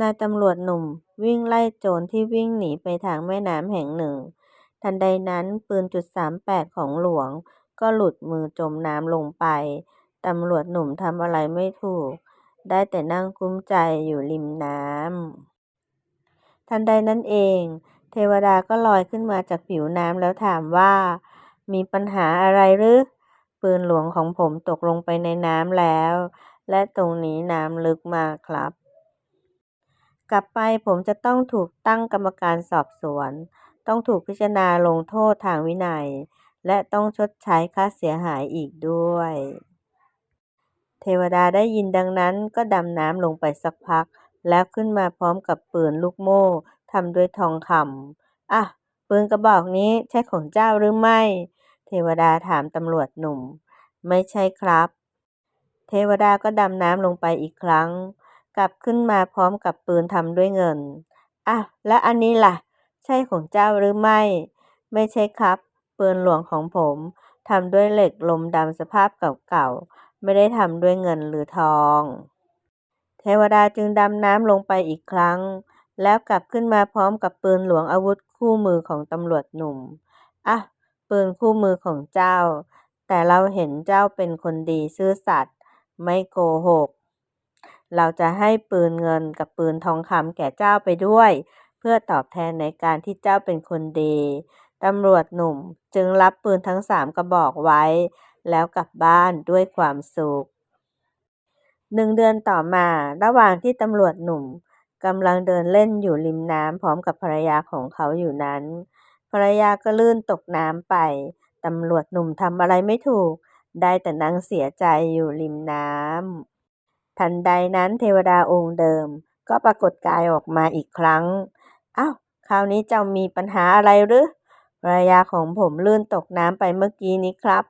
นายตำรวจหนุ่มวิ่งไล่โจรที่วิ่งหนีไปทางแม่น้ำแห่งหนึ่ง ทันใดนั้นปืนจุดสามแปดของหลวง ก็หลุดมือจมน้ำลงไป ตำรวจหนุ่มทำอะไรไม่ถูก ได้แต่นั่งกุ้มใจอยู่ริมน้ำ ทันใดนั้นเอง เทวดาก็ลอยขึ้นมาจากผิวน้ำแล้วถามว่า มีปัญหาอะไรหรือ ปืนหลวงของผมตกลงไปในน้ำแล้ว และตรงนี้น้ำลึกมากครับ กลับไปผมจะต้องถูกตั้งกรรมการสอบสวน ต้องถูกพิจารณาลงโทษทางวินัย และต้องชดใช้ค่าเสียหายอีกด้วย เทวดาได้ยินดังนั้นก็ดำน้ำลงไปสักพัก แล้วขึ้นมาพร้อมกับปืนลูกโม่ทำด้วยทองคำอะ ปืนกระบอกนี้ใช่ของเจ้าหรือไม่ เทวดาถามตำรวจหนุ่ม ไม่ใช่ครับ เทวดาก็ดำน้ำลงไปอีกครั้ง กลับขึ้นมาพร้อมกับปืนทำด้วยเงิน อะ และอันนี้ล่ะ ใช่ของเจ้าหรือไม่ ไม่ใช่ครับ ปืนหลวงของผมทำด้วยเหล็กลมดำสภาพเก่าๆ ไม่ได้ทำด้วยเงินหรือทอง เทวดาจึงดำน้ำลงไปอีกครั้ง แล้วกลับขึ้นมาพร้อมกับปืนหลวงอาวุธคู่มือของตำรวจหนุ่ม อะ ปืนคู่มือของเจ้า แต่เราเห็นเจ้าเป็นคนดีซื่อสัตย์ไม่โกหก เราจะให้ปืนเงินกับปืนทองคำแก่เจ้าไปด้วย เพื่อตอบแทนในการที่เจ้าเป็นคนดีตำรวจหนุ่มจึงรับปืนทั้งสามกระบอกไว้ แล้วกลับบ้านด้วยความสุขหนึ่งเดือนต่อมาระหว่างที่ตำรวจหนุ่มกำลังเดินเล่นอยู่ริมน้ำพร้อมกับภรรยาของเขาอยู่นั้น ภรรยาก็ลื่นตกน้ำไปตำรวจหนุ่มทำอะไรไม่ถูก ได้แต่นั่งเสียใจอยู่ริมน้ำ ทันใดนั้นเทวดาองค์เดิม ก็ปรากฏกายออกมาอีกครั้งอ้าวคราวนี้เจ้ามีปัญหาอะไรหรือภรรยาของผมลื่นตกน้ำไปเมื่อกี้นี้ครับ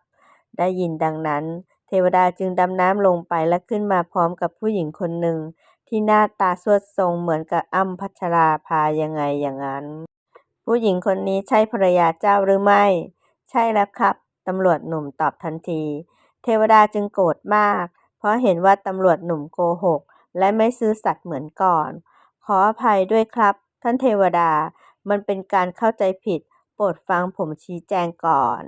ได้ยินดังนั้น เทวดาจึงดำน้ำลงไปและขึ้นมาพร้อมกับผู้หญิงคนหนึ่ง ที่หน้าตาสวดทรงเหมือนกับอ้ำพัชราภายังไงอย่างนั้น ผู้หญิงคนนี้ใช่ภรรยาเจ้าหรือไม่ ใช่แล้วครับตำรวจหนุ่มตอบทันที เทวดาจึงโกรธมาก ราะเห็นว่าตำรวจหนุ่มโกหก และไม่ซื่อสัตย์เหมือนก่อน ขออภัยด้วยครับ ท่านเทวดา มันเป็นการเข้าใจผิด โปรดฟังผมชี้แจงก่อน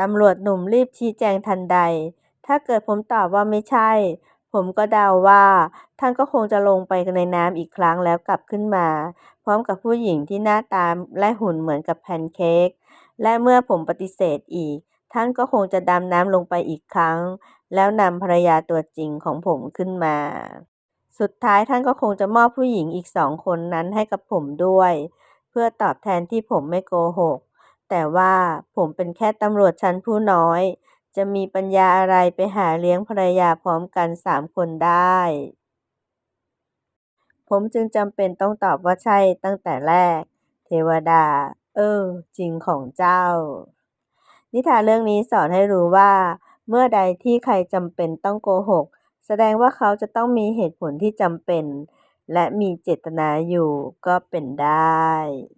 ตำรวจหนุ่มรีบชี้แจงทันใด ถ้าเกิดผมตอบว่าไม่ใช่ ผมก็เดาว่า ท่านก็คงจะลงไปในน้ำอีกครั้งแล้วกลับขึ้นมา พร้อมกับผู้หญิงที่หน้าตาและหุ่นเหมือนกับแพนเค้ก และเมื่อผมปฏิเสธอีก ท่านก็คงจะดำน้ำลงไปอีกครั้ง แล้วนำภรรยาตัวจริงของผมขึ้นมา สุดท้ายท่านก็คงจะมอบผู้หญิงอีกสองคนนั้นให้กับผมด้วย เพื่อตอบแทนที่ผมไม่โกหก แต่ว่าผมเป็นแค่ตำรวจชั้นผู้น้อย จะมีปัญญาอะไรไปหาเลี้ยงภรรยาพร้อมกันสามคนได้ ผมจึงจำเป็นต้องตอบว่าใช่ตั้งแต่แรก เทวดา เออ จริงของเจ้า นิทานเรื่องนี้สอนให้รู้ว่า เมื่อใดที่ใครจำเป็นต้องโกหก แสดงว่าเขาจะต้องมีเหตุผลที่จำเป็น และมีเจตนาอยู่ก็เป็นได้